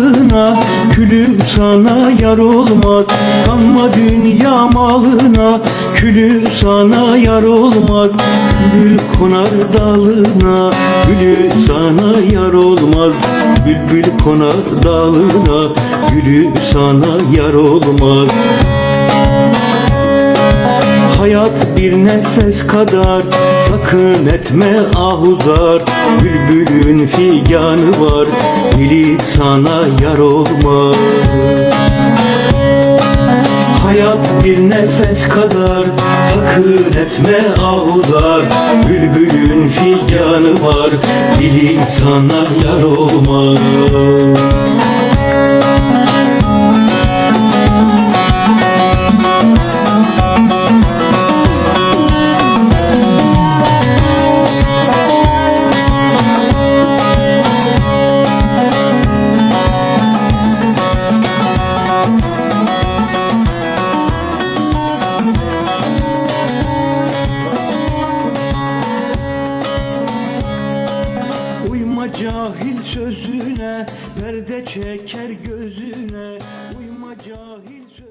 dalına Külüm sana yar olmaz. Kanma dünya malına Külüm sana yar olmaz. Gül konar dalına Gülü sana yar olmaz. Bülbül konar dalına Gülü sana yar olmaz Hayat bir nefes kadar. Sakın etme ahuzar. Bülbülün figanı var. Dili sana yar olmaz. Hayat bir nefes kadar. Sakın etme ahuzar. Bülbülün figanı var. Dili sana yar olmaz cahil sözüne Perde çeker gözüne. Uyma cahil sözüne